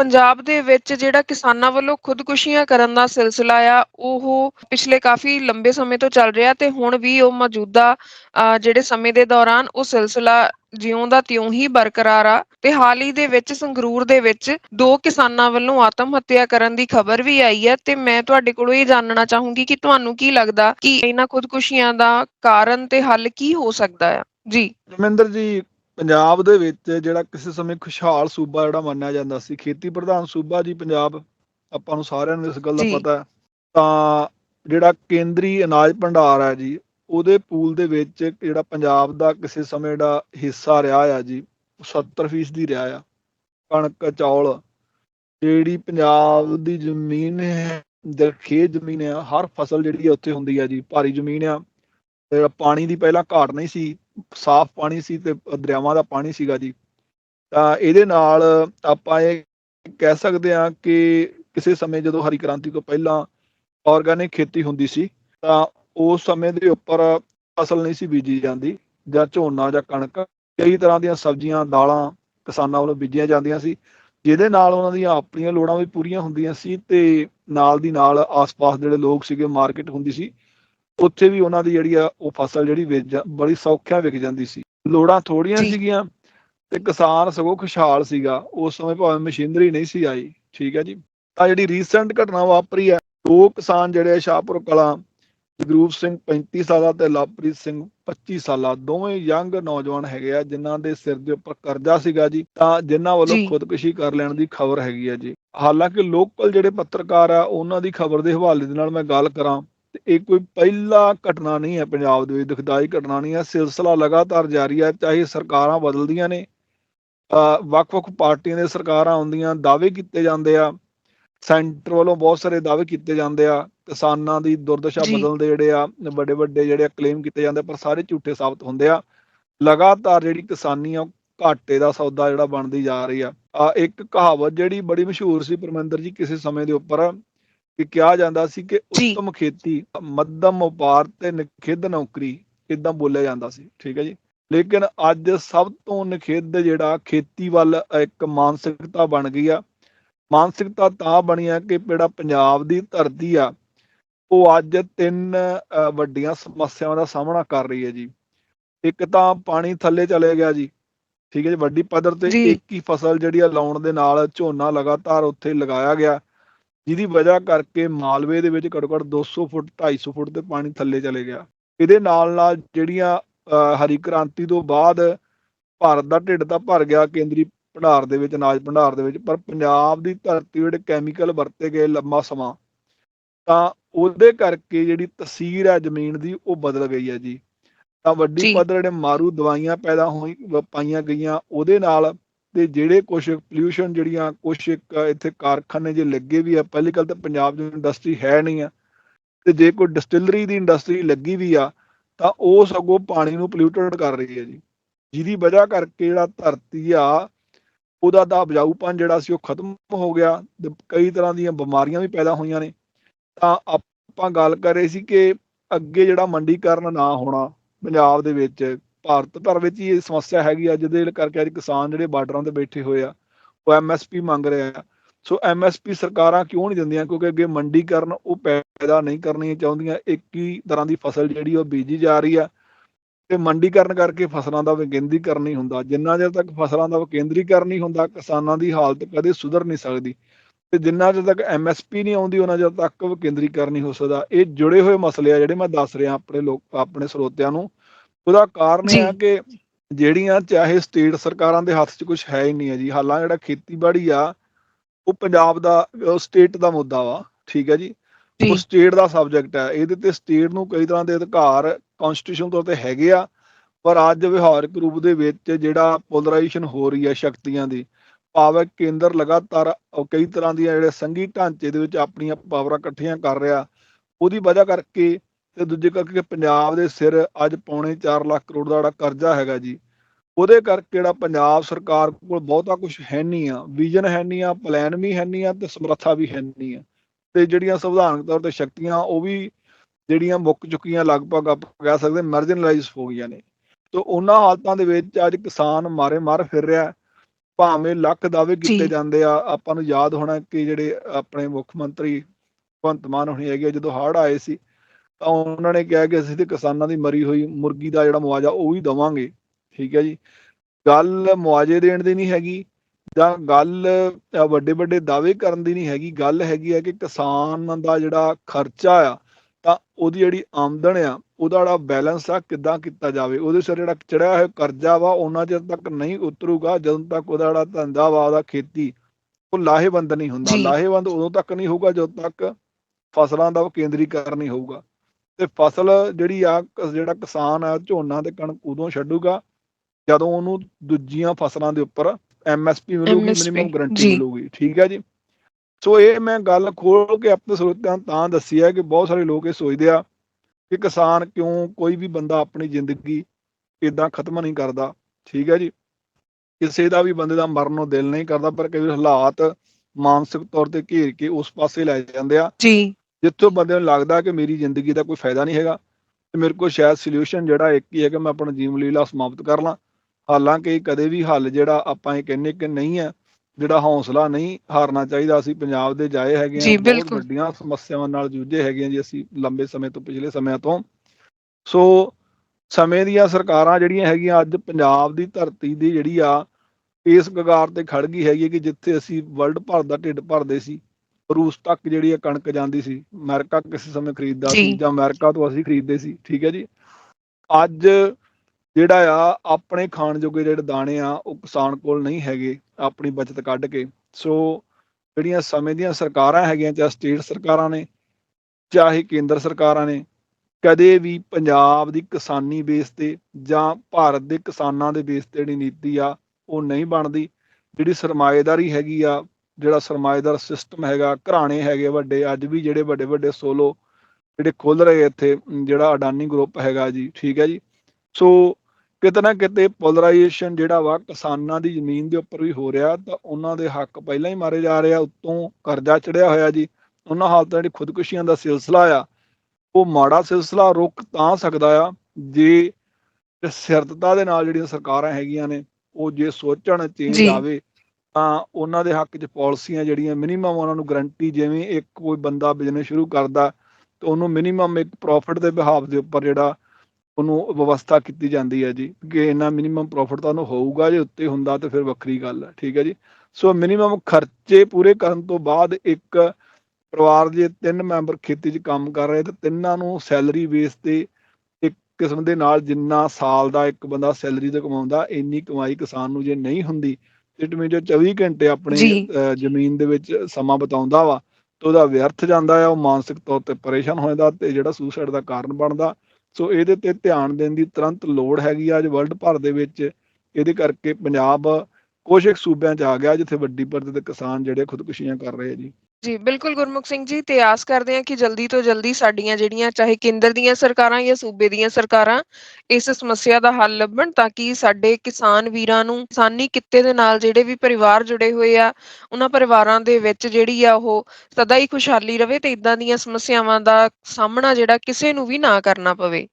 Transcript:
ਪੰਜਾਬ ਦੇ ਵਿੱਚ ਜਿਹੜਾ ਕਿਸਾਨਾਂ ਵੱਲੋਂ ਖੁਦਕੁਸ਼ੀਆਂ ਕਰਨ ਦਾ ਸਿਲਸਿਲਾ ਆ, ਉਹ ਪਿਛਲੇ ਕਾਫੀ ਲੰਬੇ ਸਮੇਂ ਤੋਂ ਚੱਲ ਰਿਹਾ ਤੇ ਹੁਣ ਵੀ ਉਹ ਮੌਜੂਦਾ ਜਿਹੜੇ ਸਮੇਂ ਦੇ ਦੌਰਾਨ ਉਹ ਸਿਲਸਿਲਾ ਜਿਉਂ ਦਾ ਤਿਉਂ ਹੀ ਬਰਕਰਾਰ ਆ ਤੇ ਹਾਲ ਹੀ ਦੇ ਵਿੱਚ ਸੰਗਰੂਰ ਦੇ ਵਿੱਚ ਦੋ ਕਿਸਾਨਾਂ ਵੱਲੋਂ ਆਤਮ ਹੱਤਿਆ ਕਰਨ ਦੀ ਖਬਰ ਵੀ ਆਈ ਹੈ ਤੇ ਮੈਂ ਤੁਹਾਡੇ ਕੋਲੋਂ ਇਹ ਜਾਣਨਾ ਚਾਹੂੰਗੀ ਕਿ ਤੁਹਾਨੂੰ ਕੀ ਲੱਗਦਾ ਕਿ ਇਹਨਾਂ ਖੁਦਕੁਸ਼ੀਆਂ ਦਾ ਕਾਰਨ ਤੇ ਹੱਲ ਕੀ ਹੋ ਸਕਦਾ ਆ? ਜੀ। ਰਮਿੰਦਰ ਜੀ ਪੰਜਾਬ ਦੇ ਵਿੱਚ ਜਿਹੜਾ ਕਿਸੇ ਸਮੇਂ ਖੁਸ਼ਹਾਲ ਸੂਬਾ ਜਿਹੜਾ ਮੰਨਿਆ ਜਾਂਦਾ ਸੀ ਖੇਤੀ ਪ੍ਰਧਾਨ ਸੂਬਾ ਜੀ ਪੰਜਾਬ ਆਪਾਂ ਨੂੰ ਸਾਰਿਆਂ ਨੂੰ ਇਸ ਗੱਲ ਦਾ। ਪਤਾ ਹੈ। ਤਾਂ ਜਿਹੜਾ ਕੇਂਦਰੀ ਅਨਾਜ ਭੰਡਾਰ ਹੈ ਜੀ ਉਹਦੇ ਪੂਲ ਦੇ ਵਿੱਚ ਜਿਹੜਾ ਪੰਜਾਬ ਦਾ ਕਿਸੇ ਸਮੇਂ ਦਾ ਹਿੱਸਾ ਰਿਹਾ ਆ ਜੀ ਉਹ 70% ਦੀ ਰਿਹਾ ਆ। ਕਣਕ ਚੌਲ ਜਿਹੜੀ ਪੰਜਾਬ ਦੀ ਜ਼ਮੀਨ ਹੈ ਖੇਤ ਜ਼ਮੀਨ ਹੈ ਹਰ ਫਸਲ ਜਿਹੜੀ ਉੱਥੇ ਹੁੰਦੀ ਹੈ ਜੀ ਭਾਰੀ ਜ਼ਮੀਨ ਆ। ਪਾਣੀ ਦੀ ਪਹਿਲਾਂ ਘਾਟ ਨਹੀਂ ਸੀ। ਸਾਫ਼ ਪਾਣੀ ਸੀ ਤੇ ਦਰਿਆਵਾਂ ਦਾ ਪਾਣੀ ਸੀਗਾ ਜੀ। ਤਾਂ ਇਹਦੇ ਨਾਲ ਆਪਾਂ ਇਹ ਕਹਿ ਸਕਦੇ ਹਾਂ ਕਿ ਕਿਸੇ ਸਮੇਂ ਜਦੋਂ ਹਰੀ ਕ੍ਰਾਂਤੀ ਤੋਂ ਪਹਿਲਾਂ ਆਰਗੈਨਿਕ ਖੇਤੀ ਹੁੰਦੀ ਸੀ, ਤਾਂ ਉਸ ਸਮੇਂ ਦੇ ਉੱਪਰ ਫਸਲ ਨਹੀਂ ਸੀ ਬੀਜੀ ਜਾਂਦੀ, ਜਾਂ ਝੋਨਾ ਜਾਂ ਕਣਕ, ਕਈ ਤਰ੍ਹਾਂ ਦੀਆਂ ਸਬਜ਼ੀਆਂ, ਦਾਲਾਂ ਕਿਸਾਨਾਂ ਵੱਲੋਂ ਬੀਜੀਆਂ ਜਾਂਦੀਆਂ ਸੀ, ਜਿਹਦੇ ਨਾਲ ਉਹਨਾਂ ਦੀਆਂ ਆਪਣੀਆਂ ਲੋੜਾਂ ਵੀ ਪੂਰੀਆਂ ਹੁੰਦੀਆਂ ਸੀ ਤੇ ਨਾਲ ਦੀ ਨਾਲ ਆਸ-ਪਾਸ ਜਿਹੜੇ ਲੋਕ ਸੀਗੇ ਮਾਰਕੀਟ ਹੁੰਦੀ ਸੀ ਉੱਥੇ ਵੀ ਉਹਨਾਂ ਦੀ ਜਿਹੜੀ ਆ ਉਹ ਫਸਲ ਜਿਹੜੀ ਵੇਚ ਬੜੀ ਸੌਖਿਆਂ ਵਿਕ ਜਾਂਦੀ ਸੀ। ਲੋੜਾਂ ਥੋੜੀਆਂ। ਸੀਗੀਆਂ ਤੇ ਕਿਸਾਨ ਸਗੋਂ ਖੁਸ਼ਹਾਲ ਸੀਗਾ। ਉਸ ਸਮੇਂ ਭਾਵੇਂ ਮਸ਼ੀਨਰੀ ਨਹੀਂ ਸੀ ਆਈ ਠੀਕ ਹੈ ਜੀ। ਤਾਂ ਜਿਹੜੀ ਰੀਸੈਂਟ ਘਟਨਾ ਵਾਪਰੀ ਹੈ ਦੋ ਕਿਸਾਨ ਜਿਹੜੇ ਸ਼ਾਹਪੁਰ ਕਲਾਂ ਜਗਰੂਪ ਸਿੰਘ 35 ਸਾਲਾ ਤੇ ਲਵਪ੍ਰੀਤ ਸਿੰਘ 25 ਸਾਲਾ ਦੋਵੇਂ ਯੰਗ ਨੌਜਵਾਨ ਹੈਗੇ ਆ ਜਿਨ੍ਹਾਂ ਦੇ ਸਿਰ ਦੇ ਉੱਪਰ ਕਰਜ਼ਾ ਸੀਗਾ ਜੀ। ਤਾਂ ਜਿਨ੍ਹਾਂ ਵੱਲੋਂ। ਖੁਦਕੁਸ਼ੀ ਕਰ ਲੈਣ ਦੀ ਖਬਰ ਹੈਗੀ ਆ ਜੀ। ਹਾਲਾਂਕਿ ਲੋਕਲ ਜਿਹੜੇ ਪੱਤਰਕਾਰ ਆ ਉਹਨਾਂ ਦੀ ਖਬਰ ਦੇ ਹਵਾਲੇ ਦੇ ਨਾਲ ਮੈਂ ਗੱਲ ਕਰਾਂ। ਤੇ ਇਹ ਕੋਈ ਪਹਿਲਾ ਘਟਨਾ ਨਹੀਂ ਹੈ ਪੰਜਾਬ ਦੇ ਵਿੱਚ ਦੁਖਦਾਈ ਘਟਨਾ ਨਹੀਂ ਹੈ। ਸਿਲਸਿਲਾ ਲਗਾਤਾਰ ਜਾਰੀ ਹੈ ਚਾਹੇ ਸਰਕਾਰਾਂ ਬਦਲਦੀਆਂ ਨੇ ਵੱਖ-ਵੱਖ ਪਾਰਟੀਆਂ ਦੇ ਸਰਕਾਰਾਂ ਆਉਂਦੀਆਂ ਦਾਅਵੇ ਕੀਤੇ ਜਾਂਦੇ ਆ। ਸੈਂਟਰ ਵੱਲੋਂ ਬਹੁਤ ਸਾਰੇ ਦਾਅਵੇ ਕੀਤੇ ਜਾਂਦੇ ਆ। ਕਿਸਾਨਾਂ ਦੀ ਦੁਰਦਸ਼ਾ ਜੀ। ਬਦਲਣ ਦੇ ਜਿਹੜੇ ਆ ਵੱਡੇ ਵੱਡੇ ਜਿਹੜੇ ਕਲੇਮ ਕੀਤੇ ਜਾਂਦੇ ਪਰ ਸਾਰੇ ਝੂਠੇ ਸਾਬਤ ਹੁੰਦੇ ਆ। ਲਗਾਤਾਰ ਜਿਹੜੀ ਕਿਸਾਨੀ ਆ ਉਹ ਘਾਟੇ ਦਾ ਸੌਦਾ ਜਿਹੜਾ ਬਣਦੀ ਜਾ ਰਹੀ ਆ। ਆ ਇੱਕ ਕਹਾਵਤ ਜਿਹੜੀ ਬੜੀ ਮਸ਼ਹੂਰ ਸੀ ਪਰਮਿੰਦਰ ਜੀ ਕਿਸੇ ਸਮੇਂ ਦੇ ਉੱਪਰ ਕਿ ਕਿਹਾ ਜਾਂਦਾ ਸੀ ਕਿ। ਉੱਤਮ ਖੇਤੀ ਮੱਧਮ ਵਪਾਰ ਤੇ ਨਖਿੱਧ ਨੌਕਰੀ ਇਦਾਂ ਬੋਲਿਆ ਜਾਂਦਾ ਸੀ ਠੀਕ ਹੈ ਜੀ? ਲੇਕਿਨ ਅੱਜ ਸਭ ਤੋਂ ਨਖਿੱਧ ਜਿਹੜਾ ਖੇਤੀ ਵੱਲ ਇੱਕ ਮਾਨਸਿਕਤਾ ਬਣ ਗਈ ਆ। ਮਾਨਸਿਕਤਾ ਤਾਂ ਬਣੀ ਆ ਕਿ ਜਿਹੜਾ ਪੰਜਾਬ ਦੀ ਧਰਤੀ ਆ ਉਹ ਅੱਜ ਤਿੰਨ ਵੱਡੀਆਂ ਸਮੱਸਿਆਵਾਂ ਦਾ ਸਾਹਮਣਾ ਕਰ ਰਹੀ ਹੈ ਜੀ। ਇੱਕ ਤਾਂ ਪਾਣੀ ਥੱਲੇ ਚਲੇ ਗਿਆ ਜੀ ਠੀਕ ਹੈ ਜੀ? ਵੱਡੀ ਪੱਧਰ ਤੇ। ਇੱਕ ਹੀ ਫਸਲ ਜਿਹੜੀ ਆ ਲਾਉਣ ਦੇ ਨਾਲ ਝੋਨਾ ਲਗਾਤਾਰ ਉੱਥੇ ਲਗਾਇਆ ਗਿਆ। ਜਿਹਦੀ ਵਜ੍ਹਾ ਕਰਕੇ ਮਾਲਵੇ ਦੇ ਵਿੱਚ ਘੱਟੋ ਘੱਟ 200 ਫੁੱਟ 250 ਫੁੱਟ ਤੇ ਪਾਣੀ ਥੱਲੇ ਚਲੇ ਗਿਆ ਇਹਦੇ ਨਾਲ ਨਾਲ ਜਿਹੜੀਆਂ ਹਰੀ ਕ੍ਰਾਂਤੀ ਤੋਂ ਬਾਅਦ ਭਾਰਤ ਦਾ ਢਿੱਡ ਤਾਂ ਭਰ ਗਿਆ ਕੇਂਦਰੀ ਭੰਡਾਰ ਦੇ ਵਿੱਚ ਅਨਾਜ ਭੰਡਾਰ ਦੇ ਵਿੱਚ ਪਰ ਪੰਜਾਬ ਦੀ ਧਰਤੀ ਜਿਹੜੇ ਕੈਮੀਕਲ ਵਰਤੇ ਗਏ ਲੰਮਾ ਸਮਾਂ ਤਾਂ ਉਹਦੇ ਕਰਕੇ ਜਿਹੜੀ ਤਸਵੀਰ ਹੈ ਜ਼ਮੀਨ ਦੀ ਉਹ ਬਦਲ ਗਈ ਹੈ ਜੀ ਤਾਂ ਵੱਡੀ। ਪੱਧਰ ਜਿਹੜੇ ਮਾਰੂ ਦਵਾਈਆਂ ਪੈਦਾ ਹੋਈ ਪਾਈਆਂ ਗਈਆਂ ਉਹਦੇ ਨਾਲ ਤੇ ਜਿਹੜੇ ਕੁਝ ਪੋਲਿਊਸ਼ਨ ਜਿਹੜੀਆਂ ਕੁਝ ਇੱਕ ਇੱਥੇ ਕਾਰਖਾਨੇ ਜੇ ਲੱਗੇ ਵੀ ਆ, ਪਹਿਲੀ ਗੱਲ ਤਾਂ ਪੰਜਾਬ 'ਚ ਇੰਡਸਟਰੀ ਹੈ ਨਹੀਂ ਆ। ਤੇ ਜੇ ਕੋਈ ਡਿਸਟਿਲਰੀ ਦੀ ਇੰਡਸਟਰੀ ਲੱਗੀ ਵੀ ਆ, ਤਾਂ ਉਹ ਸਗੋਂ ਪਾਣੀ ਨੂੰ ਪੋਲਿਊਟਡ ਕਰ ਰਹੀ ਹੈ ਜੀ। ਜਿਹਦੀ ਵਜ੍ਹਾ ਕਰਕੇ ਜਿਹੜਾ ਧਰਤੀ ਆ, ਉਹਦਾ ਦਾ ਉਪਜਾਊਪਨ ਜਿਹੜਾ ਸੀ ਉਹ ਖਤਮ ਹੋ ਗਿਆ ਤੇ ਕਈ ਤਰ੍ਹਾਂ ਦੀਆਂ ਬਿਮਾਰੀਆਂ ਵੀ ਪੈਦਾ ਹੋਈਆਂ ਨੇ। ਤਾਂ ਆਪਾਂ ਗੱਲ ਕਰ ਰਹੇ ਸੀ ਕਿ ਅੱਗੇ ਜਿਹੜਾ ਮੰਡੀਕਰਨ ਨਾ ਹੋਣਾ ਪੰਜਾਬ ਦੇ ਵਿੱਚ ਭਾਰਤ ਭਰ ਵਿੱਚ ਹੀ ਇਹ ਸਮੱਸਿਆ ਹੈਗੀ ਆ, ਜਿਹਦੇ ਕਰਕੇ ਅੱਜ ਕਿਸਾਨ ਜਿਹੜੇ ਬਾਰਡਰਾਂ ਤੇ ਬੈਠੇ ਹੋਏ ਆ, ਉਹ ਐਮਐਸਪੀ ਮੰਗ ਰਹੇ ਆ। ਸੋ ਐਮਐਸਪੀ ਸਰਕਾਰਾਂ ਕਿਉਂ ਨਹੀਂ ਦਿੰਦੀਆਂ? ਕਿਉਂਕਿ ਅੱਗੇ ਮੰਡੀਕਰਨ ਉਹ ਪੈਦਾ ਨਹੀਂ ਕਰਨੀ ਚਾਹੁੰਦੀਆਂ। ਇੱਕ ਹੀ ਤਰ੍ਹਾਂ ਦੀ ਫਸਲ ਜਿਹੜੀ ਉਹ ਬੀਜੀ ਜਾ ਰਹੀ ਆ। ਤੇ ਮੰਡੀਕਰਨ ਕਰਕੇ ਫਸਲਾਂ ਦਾ ਵਿਕੇਂਦਰੀਕਰਨ ਨਹੀਂ ਹੁੰਦਾ। ਜਿੰਨਾ ਚਿਰ ਤੱਕ ਫਸਲਾਂ ਦਾ ਵਿਕੇਂਦਰੀਕਰਨ ਨਹੀਂ ਹੁੰਦਾ, ਕਿਸਾਨਾਂ ਦੀ ਹਾਲਤ ਕਦੇ ਸੁਧਰ ਨਹੀਂ ਸਕਦੀ। ਤੇ ਜਿੰਨਾ ਚਿਰ ਤੱਕ ਐਮਐਸਪੀ ਨਹੀਂ ਆਉਂਦੀ, ਉਹਨਾਂ ਚਿਰ ਤੱਕ ਵਿਕੇਂਦਰੀਕਰਨ ਨਹੀਂ ਹੋ ਸਕਦਾ। ਇਹ ਜੁੜੇ ਹੋਏ ਮਸਲੇ ਆ, ਜਿਹੜੇ ਮੈਂ ਦੱਸ ਰਿਹਾ ਆਪਣੇ ਲੋਕ, ਆਪਣੇ ਸਰੋਤਿਆਂ ਨੂੰ। ਉਹਦਾ ਕਾਰਨ ਇਹ ਆ। ਕਿ ਜਿਹੜੀਆਂ ਚਾਹੇ ਸਟੇਟ ਸਰਕਾਰਾਂ ਦੇ ਹੱਥ 'ਚ ਕੁਝ ਹੈ ਹੀ ਨਹੀਂ ਹੈ ਜੀ ਹਾਲਾਂ ਜਿਹੜਾ ਖੇਤੀਬਾੜੀ ਆ ਉਹ ਪੰਜਾਬ ਦਾ ਸਟੇਟ ਦਾ ਮੁੱਦਾ ਵਾ ਠੀਕ ਹੈ ਜੀ ਉਹ ਸਟੇਟ ਦਾ ਸਬਜੈਕਟ ਹੈ ਇਹਦੇ ਤੇ ਸਟੇਟ ਨੂੰ ਕਈ ਤਰ੍ਹਾਂ ਦੇ ਅਧਿਕਾਰ ਕਨਸਟੀਟਿਊਸ਼ਨ ਤੌਰ ਤੇ ਹੈਗੇ ਆ ਪਰ ਅੱਜ ਵਿਹਾਰਕ ਰੂਪ ਦੇ ਵਿੱਚ ਜਿਹੜਾ ਪੋਲਰਾਈਜੇਸ਼ਨ ਹੋ ਰਹੀ ਹੈ ਸ਼ਕਤੀਆਂ ਦੀ ਭਾਵੇਂ ਕੇਂਦਰ ਲਗਾਤਾਰ ਕਈ ਤਰ੍ਹਾਂ ਦੀਆਂ ਜਿਹੜੇ ਸੰਘੀ ਢਾਂਚੇ ਦੇ ਵਿੱਚ ਆਪਣੀਆਂ ਪਾਵਰਾਂ ਇਕੱਠੀਆਂ ਕਰ ਰਿਹਾ ਉਹਦੀ ਵਜ੍ਹਾ ਕਰਕੇ ਤੇ ਦੂਜੇ ਕਰਕੇ ਪੰਜਾਬ ਦੇ ਸਿਰ ਅੱਜ ਪੌਣੇ 4 ਲੱਖ ਕਰੋੜ ਦਾ ਜਿਹੜਾ ਕਰਜ਼ਾ ਹੈਗਾ ਜੀ ਉਹਦੇ ਕਰਕੇ ਜਿਹੜਾ ਪੰਜਾਬ ਸਰਕਾਰ ਕੋਲ ਬਹੁਤਾ ਕੁਝ ਹੈ ਨਹੀਂ ਆ ਵਿਜ਼ਨ ਹੈ ਨਹੀਂ ਆ ਪਲਾਨ ਵੀ ਹੈ ਨਹੀਂ ਆ ਤੇ ਸਮਰੱਥਾ ਵੀ ਹੈ ਨਹੀਂ ਆ ਤੇ ਜਿਹੜੀਆਂ ਸੰਵਿਧਾਨਕ ਤੌਰ ਤੇ ਸ਼ਕਤੀਆਂ ਉਹ ਵੀ ਜਿਹੜੀਆਂ ਮੁੱਕ ਚੁੱਕੀਆਂ ਲਗਭਗ ਆਪਾਂ ਕਹਿ ਸਕਦੇ ਮਾਰਜਨਲਾਈਜ਼ ਹੋ ਗਈਆਂ ਨੇ ਤੋ ਉਹਨਾਂ ਹਾਲਤਾਂ ਦੇ ਵਿੱਚ ਅੱਜ ਕਿਸਾਨ ਮਾਰੇ ਮਾਰ ਫਿਰ ਰਿਹਾ। ਭਾਵੇਂ ਲੱਖ ਦਾਅਵੇ ਕੀਤੇ। ਜਾਂਦੇ ਆ ਆਪਾਂ ਨੂੰ ਯਾਦ ਹੋਣਾ ਕਿ ਜਿਹੜੇ ਆਪਣੇ ਮੁੱਖ ਮੰਤਰੀ ਭਗਵੰਤ ਮਾਨ ਹੋਣੀ ਹੈਗੇ ਜਦੋਂ ਹੜ੍ਹ ਆਏ ਸੀ ਤਾਂ ਉਹਨਾਂ ਨੇ ਕਿਹਾ ਕਿ ਅਸੀਂ ਤੇ ਕਿਸਾਨਾਂ ਦੀ ਮਰੀ ਹੋਈ ਮੁਰਗੀ ਦਾ ਜਿਹੜਾ ਮੁਆਵਜ਼ਾ ਉਹ ਵੀ ਦਵਾਂਗੇ ਠੀਕ ਹੈ ਜੀ। ਗੱਲ ਮੁਆਵਜ਼ੇ ਦੇਣ ਦੀ ਨਹੀਂ ਹੈਗੀ ਜਾਂ ਗੱਲ ਵੱਡੇ ਵੱਡੇ ਦਾਅਵੇ ਕਰਨ ਦੀ ਨਹੀਂ ਹੈਗੀ ਗੱਲ ਹੈਗੀ ਹੈ ਕਿ ਕਿਸਾਨ ਦਾ ਜਿਹੜਾ ਖਰਚਾ ਆ ਤਾਂ ਉਹਦੀ ਜਿਹੜੀ ਆਮਦਨ ਆ ਉਹਦਾ ਜਿਹੜਾ ਬੈਲੈਂਸ ਆ ਕਿੱਦਾਂ ਕੀਤਾ ਜਾਵੇ? ਉਹਦੇ ਸਿਰ ਜਿਹੜਾ ਚੜਿਆ ਹੋਇਆ ਕਰਜ਼ਾ ਵਾ ਉਹਨਾਂ ਚਿਰ ਤੱਕ ਨਹੀਂ ਉਤਰੂਗਾ ਜਦੋਂ ਤੱਕ ਉਹਦਾ ਜਿਹੜਾ ਧੰਦਾ ਵਾ ਉਹਦਾ ਖੇਤੀ ਉਹ ਲਾਹੇਵੰਦ ਨਹੀਂ ਹੁੰਦਾ। ਲਾਹੇਵੰਦ ਉਦੋਂ ਤੱਕ ਨਹੀਂ ਹੋਊਗਾ ਜਦੋਂ ਤੱਕ ਫਸਲਾਂ ਦਾ ਕੇਂਦਰੀਕਰਨ ਨਹੀਂ ਹੋਊਗਾ। ਤੇ ਫਸਲ ਜਿਹੜੀ ਆ ਜਿਹੜਾ ਕਿਸਾਨ ਆ ਝੋਨਾ ਤੇ ਕਣਕ ਉਦੋਂ ਛੱਡੂਗਾ ਜਦੋਂ ਉਹਨੂੰ ਦੂਜੀਆਂ ਫਸਲਾਂ ਦੇ ਉੱਪਰ ਐਮਐਸਪੀ ਮਿਲੂਗੀ ਮਿਨੀਮਮ ਗਰੰਟੀ। ਮਿਲੂਗੀ ਠੀਕ ਹੈ ਜੀ? ਸੋ ਇਹ ਮੈਂ ਗੱਲ ਖੋਲ ਕੇ ਆਪਣੇ ਸਰੋਤਿਆਂ ਤਾਂ ਦੱਸੀ ਹੈ ਕਿ ਬਹੁਤ ਸਾਰੇ ਲੋਕ ਇਹ ਸੋਚਦੇ ਆ ਕਿ ਕਿਸਾਨ ਕਿਉਂ ਕੋਈ ਵੀ ਬੰਦਾ ਆਪਣੀ ਜ਼ਿੰਦਗੀ ਇਦਾਂ ਖਤਮ ਨਹੀਂ ਕਰਦਾ ਠੀਕ ਹੈ ਜੀ? ਕਿਸੇ ਦਾ ਵੀ ਬੰਦੇ ਦਾ ਮਰਨ ਨੂੰ ਦਿਲ ਨਹੀਂ ਕਰਦਾ ਪਰ ਕਈ ਹਾਲਾਤ ਮਾਨਸਿਕ ਤੌਰ ਤੇ ਘੇਰ ਕੇ ਉਸ ਪਾਸੇ ਲੈ ਜਾਂਦੇ ਆ। ਜੀ। ਜਿੱਥੋਂ ਬੰਦੇ ਨੂੰ ਲੱਗਦਾ ਕਿ ਮੇਰੀ ਜ਼ਿੰਦਗੀ ਦਾ ਕੋਈ ਫਾਇਦਾ ਨਹੀਂ ਹੈਗਾ ਤੇ ਮੇਰੇ ਕੋਲ ਸ਼ਾਇਦ ਸੋਲੂਸ਼ਨ ਜਿਹੜਾ ਇੱਕ ਹੀ ਹੈ ਕਿ ਮੈਂ ਆਪਣਾ ਜੀਵਨ ਲੀਲਾ ਸਮਾਪਤ ਕਰ ਲਾਂ। ਹਾਲਾਂਕਿ ਕਦੇ ਵੀ ਹੱਲ ਜਿਹੜਾ ਆਪਾਂ ਇਹ ਕਹਿੰਨੇ ਕਿ ਨਹੀਂ ਹੈ ਜਿਹੜਾ ਹੌਸਲਾ ਨਹੀਂ ਹਾਰਨਾ ਚਾਹੀਦਾ ਅਸੀਂ ਪੰਜਾਬ ਦੇ ਜਾਏ ਹੈਗੇ ਆ ਬਹੁਤ। ਵੱਡੀਆਂ ਸਮੱਸਿਆਵਾਂ ਨਾਲ ਜੂਝੇ ਹੈਗੇ ਆ ਜੀ ਅਸੀਂ ਲੰਬੇ ਸਮੇਂ ਤੋਂ ਪਿਛਲੇ ਸਮਿਆਂ ਤੋਂ। ਸੋ ਸਮੇਂ ਦੀਆਂ ਸਰਕਾਰਾਂ ਜਿਹੜੀਆਂ ਹੈਗੀਆਂ ਅੱਜ ਪੰਜਾਬ ਦੀ ਧਰਤੀ ਦੀ ਜਿਹੜੀ ਆ ਇਸ ਕਗਾਰ ਤੇ ਖੜ ਗਈ ਹੈਗੀ ਕਿ ਜਿੱਥੇ ਅਸੀਂ ਵਰਲਡ ਭਰ ਦਾ ਢਿੱਡ ਭਰਦੇ ਸੀ। ਰੂਸ ਤੱਕ ਜਿਹੜੀ ਕਣਕ ਜਾਂਦੀ ਸੀ ਅਮਰੀਕਾ ਕਿਸੇ ਸਮੇਂ ਖਰੀਦਦਾ ਸੀ ਜੀ। ਜਾਂ ਅਮਰੀਕਾ ਤੋਂ ਅਸੀਂ ਖਰੀਦਦੇ ਸੀ ਠੀਕ ਹੈ ਜੀ? ਅੱਜ ਜਿਹੜਾ ਆ ਆਪਣੇ ਖਾਣ ਜੋਗੇ ਜਿਹੜੇ ਦਾਣੇ ਆ ਉਹ ਕਿਸਾਨ ਕੋਲ ਨਹੀਂ ਹੈਗੇ ਆਪਣੀ ਬਚਤ ਕੱਢ ਕੇ। ਸੋ ਜਿਹੜੀਆਂ ਸਮੇਂ ਦੀਆਂ ਸਰਕਾਰਾਂ ਹੈਗੀਆਂ ਚਾਹੇ ਸਟੇਟ ਸਰਕਾਰਾਂ ਨੇ ਚਾਹੇ ਕੇਂਦਰ ਸਰਕਾਰਾਂ ਨੇ ਕਦੇ ਵੀ ਪੰਜਾਬ ਦੀ ਕਿਸਾਨੀ ਬੇਸ ਤੇ ਜਾਂ ਭਾਰਤ ਦੇ ਕਿਸਾਨਾਂ ਦੇ ਬੇਸ ਤੇ ਜਿਹੜੀ ਨੀਤੀ ਆ ਉਹ ਨਹੀਂ ਬਣਦੀ। ਜਿਹੜੀ ਸਰਮਾਏਦਾਰੀ ਹੈਗੀ ਆ ਜਿਹੜਾ ਸਰਮਾਏਦਾਰ ਸਿਸਟਮ ਹੈਗਾ ਘਰਾਣੇ ਹੈਗੇ ਵੱਡੇ ਅੱਜ ਵੀ ਜਿਹੜੇ ਵੱਡੇ ਵੱਡੇ ਸੋਲੋ ਜਿਹੜੇ ਖੁੱਲ ਰਹੇ ਇੱਥੇ ਜਿਹੜਾ ਅਡਾਨੀ ਗਰੁੱਪ ਹੈਗਾ ਜੀ ਠੀਕ ਹੈ ਜੀ ਸੋ ਕਿਤੇ ਨਾ ਕਿਤੇ ਪੋਲਰਾਈਜੇਸ਼ਨ ਜਿਹੜਾ ਵਾ ਕਿਸਾਨਾਂ ਦੀ ਜ਼ਮੀਨ ਦੇ ਉੱਪਰ ਵੀ ਹੋ ਰਿਹਾ ਤਾਂ ਉਹਨਾਂ ਦੇ ਹੱਕ ਪਹਿਲਾਂ ਹੀ ਮਾਰੇ ਜਾ ਰਹੇ ਆ ਉੱਤੋਂ ਕਰਜ਼ਾ ਚੜਿਆ ਹੋਇਆ ਜੀ ਉਹਨਾਂ ਹਾਲਤਾਂ ਜਿਹੜੀ ਖੁਦਕੁਸ਼ੀਆਂ ਦਾ ਸਿਲਸਿਲਾ ਆ ਉਹ ਮਾੜਾ ਸਿਲਸਿਲਾ ਰੁਕ ਤਾਂ ਸਕਦਾ ਆ ਜੇ ਸਿਰਦਤਾ ਦੇ ਨਾਲ ਜਿਹੜੀਆਂ ਸਰਕਾਰਾਂ ਹੈਗੀਆਂ ਨੇ ਉਹ ਜੇ ਸੋਚਣ ਚੇਂਜ। ਆਵੇ ਤਾਂ ਉਹਨਾਂ ਦੇ ਹੱਕ 'ਚ ਪਾਲਿਸੀਆਂ ਜਿਹੜੀਆਂ ਮਿਨੀਮਮ ਉਹਨਾਂ ਨੂੰ ਗਰੰਟੀ ਜਿਵੇਂ ਇੱਕ ਕੋਈ ਬੰਦਾ ਬਿਜ਼ਨਸ ਸ਼ੁਰੂ ਕਰਦਾ ਤਾਂ ਉਹਨੂੰ ਮਿਨੀਮਮ ਇੱਕ ਪ੍ਰੋਫਿਟ ਦੇ ਬਿਹਾਫ ਦੇ ਉੱਪਰ ਜਿਹੜਾ ਉਹਨੂੰ ਵਿਵਸਥਾ ਕੀਤੀ ਜਾਂਦੀ ਹੈ ਜੀ, ਕਿ ਇੰਨਾ ਮਿਨੀਮਮ ਪ੍ਰੋਫਿਟ ਤਾਂ ਉਹਨੂੰ ਹੋਊਗਾ ਜੇ ਉੱਤੇ ਹੁੰਦਾ ਤਾਂ ਫਿਰ ਵੱਖਰੀ ਗੱਲ ਹੈ, ਠੀਕ ਹੈ ਜੀ। ਸੋ ਮਿਨੀਮਮ ਖਰਚੇ ਪੂਰੇ ਕਰਨ ਤੋਂ ਬਾਅਦ ਇੱਕ ਪਰਿਵਾਰ ਦੇ ਤਿੰਨ ਮੈਂਬਰ ਖੇਤੀ 'ਚ ਕੰਮ ਕਰ ਰਹੇ ਤੇ ਤਿੰਨਾਂ ਨੂੰ ਸੈਲਰੀ ਬੇਸ ਤੇ ਇੱਕ ਕਿਸਮ ਦੇ ਨਾਲ ਜਿੰਨਾ ਸਾਲ ਦਾ ਇੱਕ ਬੰਦਾ ਸੈਲਰੀ ਤੇ ਕਮਾਉਂਦਾ, ਇੰਨੀ ਕਮਾਈ ਕਿਸਾਨ ਨੂੰ ਜੇ ਨਹੀਂ ਹੁੰਦੀ ਇਟ ਮੀਨ ਜੋ 24 ਘੰਟੇ ਆਪਣੇ ਜ਼ਮੀਨ ਦੇ ਵਿੱਚ ਸਮਾਂ ਬਿਤਾਉਂਦਾ ਵਾ ਤੇ ਉਹਦਾ ਵਿਅਰਥ ਜਾਂਦਾ ਆ ਉਹ ਮਾਨਸਿਕ ਤੌਰ ਤੇ ਪਰੇਸ਼ਾਨ ਹੋ ਜਾਂਦਾ ਤੇ ਜਿਹੜਾ ਸੁਸਾਈਡ ਦਾ ਕਾਰਨ ਬਣਦਾ। ਸੋ ਇਹਦੇ ਤੇ ਧਿਆਨ ਦੇਣ ਦੀ ਤੁਰੰਤ ਲੋੜ ਹੈਗੀ ਆ ਅੱਜ ਵਰਲਡ ਭਰ ਦੇ ਵਿੱਚ। ਇਹਦੇ ਕਰਕੇ ਪੰਜਾਬ ਕੁਝ ਇੱਕ ਸੂਬਿਆਂ 'ਚ ਆ ਗਿਆ ਜਿੱਥੇ ਵੱਡੀ ਪੱਧਰ ਤੇ ਕਿਸਾਨ ਜਿਹੜੇ ਖੁਦਕੁਸ਼ੀਆਂ ਕਰ ਰਹੇ ਆ ਜੀ। ਜੀ, ਬਿਲਕੁਲ ਗੁਰਮੁਖ ਸਿੰਘ ਜੀ, ਤੇ ਆਸ ਕਰਦੇ ਹਾਂ ਕਿ ਜਲਦੀ ਤੋਂ ਜਲਦੀ ਸਾਡੀਆਂ ਜਿਹੜੀਆਂ, ਚਾਹੇ ਕੇਂਦਰ ਦੀਆਂ ਸਰਕਾਰਾਂ ਜਾਂ ਸੂਬੇ ਦੀਆਂ ਸਰਕਾਰਾਂ, ਇਸ ਸਮੱਸਿਆ ਦਾ ਹੱਲ ਲੱਭਣ ਤਾਂ ਕਿ ਸਾਡੇ ਕਿਸਾਨ ਵੀਰਾਂ ਨੂੰ ਕਿਸਾਨੀ ਕਿੱਤੇ ਦੇ ਨਾਲ ਜਿਹੜੇ ਵੀ ਪਰਿਵਾਰ ਜੁੜੇ ਹੋਏ ਆ, ਉਹਨਾਂ ਪਰਿਵਾਰਾਂ ਦੇ ਵਿੱਚ ਜਿਹੜੀ ਆ ਉਹ ਸਦਾ ਹੀ ਖੁਸ਼ਹਾਲੀ ਰਵੇ ਤੇ ਇਦਾਂ ਦੀਆਂ ਸਮੱਸਿਆਵਾਂ ਦਾ ਸਾਹਮਣਾ ਜਿਹੜਾ ਕਿਸੇ ਨੂੰ ਵੀ ਨਾ ਕਰਨਾ ਪਵੇ।